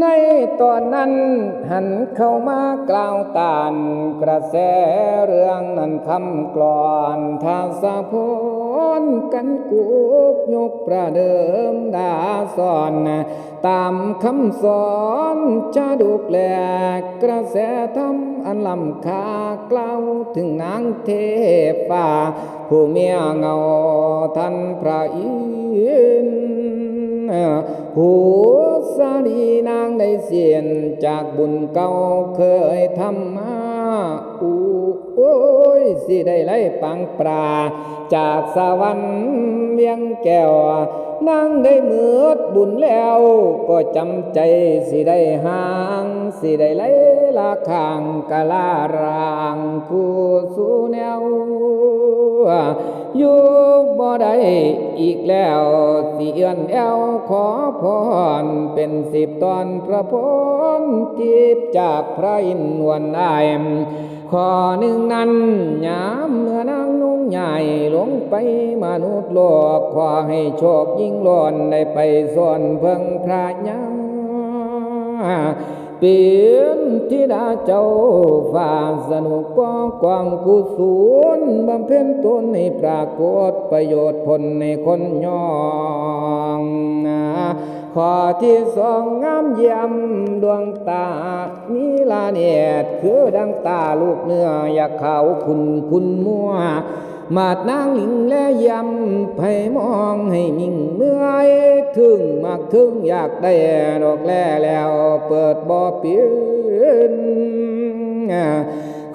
ในตอนนั้นหันเข้ามากล่าวตานกระแสเรื่องนั้นคำกลอนทาสะพนกันกุกยกประเดิมดาสอนตามคำสอนจะดุกแหลกกระแสธรรมอันลำคากล่าวถึงนางเทพป่าผู้เมียเงาท่านพระอินทร์ ผู้สาดีนางได้เสียนจากบุญเก่าเคยทำมาอู โอ้ยสิได้ไล่ปังปลาจากสวรรค์เวียงแก้วนางได้เมือดบุญแล้ว ก็จำใจสิได้ห่าง สิได้ไล่ลาขางกะลารางผู้สู่แนวอยู่บ่ได้อีกแล้วสิเอื้อนแอวขอพรเป็นสิบตอนพระพรจีบจากพระอินทร์นวลอายข้อหนึ่งนั้นยามเมื่อนางนุ่งใหญ่ลงไปมนุษย์โลกขอให้โชคยิ่งล้นได้ไปส่วนเพิ่งพระยาเปลี่ยนธิดาเจ้าฝ่าสนุกกว้างกวางกุศลบำเพ็ญตนให้ปรากฏประโยชน์ผลในคนยอ ข้อที่สองงามเยี่ยมดวงตามีลาเนียดคือดังตาลูกเนื้ออยากเขาคุณคุณมัวมาดนางหลิงและยำไผมองให้มิ่งเมื่อยถึงมากถึงอยากได้ดอกแล่แล้วเปิดบ่อเปลี่ยน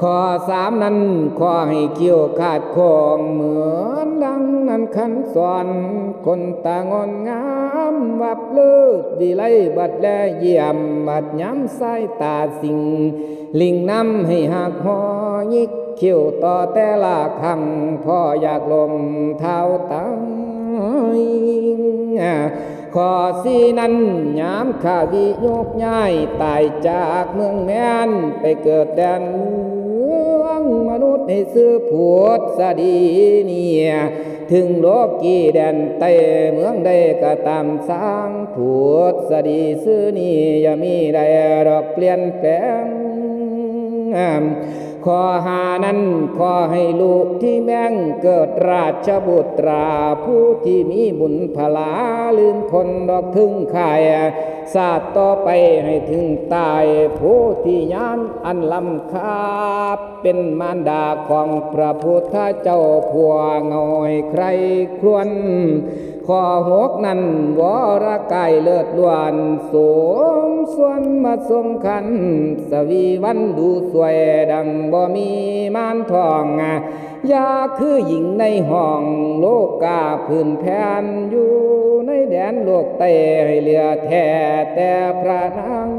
ข้อสามนั้นขอให้เกี่ยวขาดของเหมือนดังนั้น ขันสอนคนตางอนงามวับเลิศดีไลบัดแลเยี่ยมบัดย้ำสายตาสิ่งลิงน้ำให้หักหอยิกเขี้ยวต่อแต่ละคำพ่ออยากลมเท้าตายขอสีนั้นยามข้าวิโยกย้ายตายจากเมืองแม่นไปเกิดแดนเมืองมนุษย์ให้ซื้อผวดสดีเนี่ย ถึงโลกีแดนเต้เมืองใดก็ตามสร้างผูดสดีซื้อนี่อย่ามีใดดอกเปลี่ยนแปลง ขอหานั้นขอให้ลูกที่แม่งเกิดราชบุตรา ผู้ที่มีบุญพลาลืมคนดอกถึงขายศาสตร์ต่อไปให้ถึงตาย ผู้ที่ยานอันลำคาเป็นมารดาของพระพุทธเจ้าผัวเงอยใครครวนขอหกนั้นวรกายเลิศล้วนสมส่วนมาสมคัน สวีวันดูสวยดังบ่มีมานทองยาคือหญิงในห้องโลกกาพื้นแผ่นอยู่ในแดนโลกเตให้เหลือแท้แต่พระนาง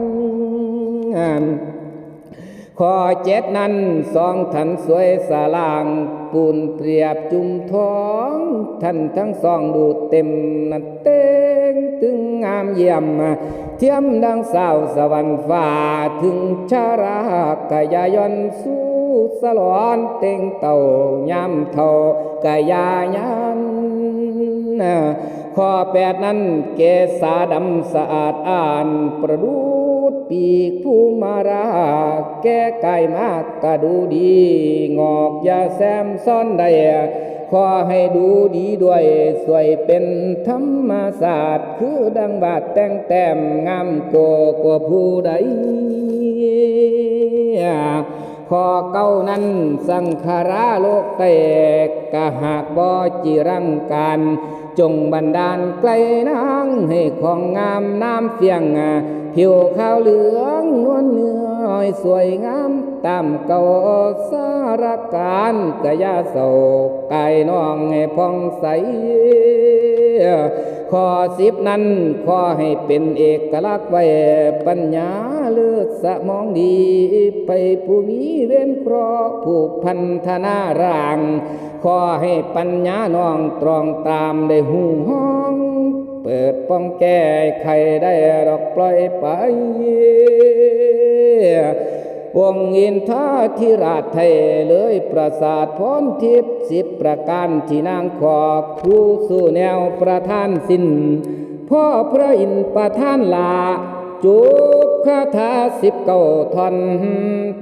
ข้อเจ็ดนั้นสองท่านสวยสาลางปูนเปรียบจุมท้องท่านทั้งสองดูเต็มนันเต้งตึงงามเยี่ยมเทียมดังสาวสวรรค์ฟ้าถึงชารากายายนสู้สลอนเต็งเต่ายามเท่ากายายันข้อแปดนั้นเกษาดำสะอาดอ่านประดู ปีกผู้มาราแก้กายมากก็ดูดี งอกยาแซมซ่อนได้ขอให้ดูดีด้วย สวยเป็นธรรมศาสตร์ คือดังบาดแต่งแต้มงามโกกว่าผู้ใดขอเก้านั้นสังขาราโลกแตกกะหากบ่จิรังการ จงบันดาลไกลนางให้ของงามน้ำเฟียง ผิวขาวเหลืองนวลเนื้อยสวยงามตามเก่าสารการกะยาโศกกายน้องให้พองใสข้อสิบนั้นขอให้เป็นเอกลักษณ์ไว้ปัญญาเลือดสมองดี ไปผู้มีเว้นเคราะห์ผูกพันธนาร่าง ขอให้ปัญญาน้องตรองตามได้หูห้อง เปิดป้องแก้ไขได้ดอกปล่อยไป วงอินทาธิราชไทยเลยประสาทพรทิพย์สิบประการที่นางขอคู่สู่แนวประธานสินพ่อพระอินประธานลาจุกคาถาสิบเก้าท่อน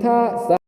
ทะส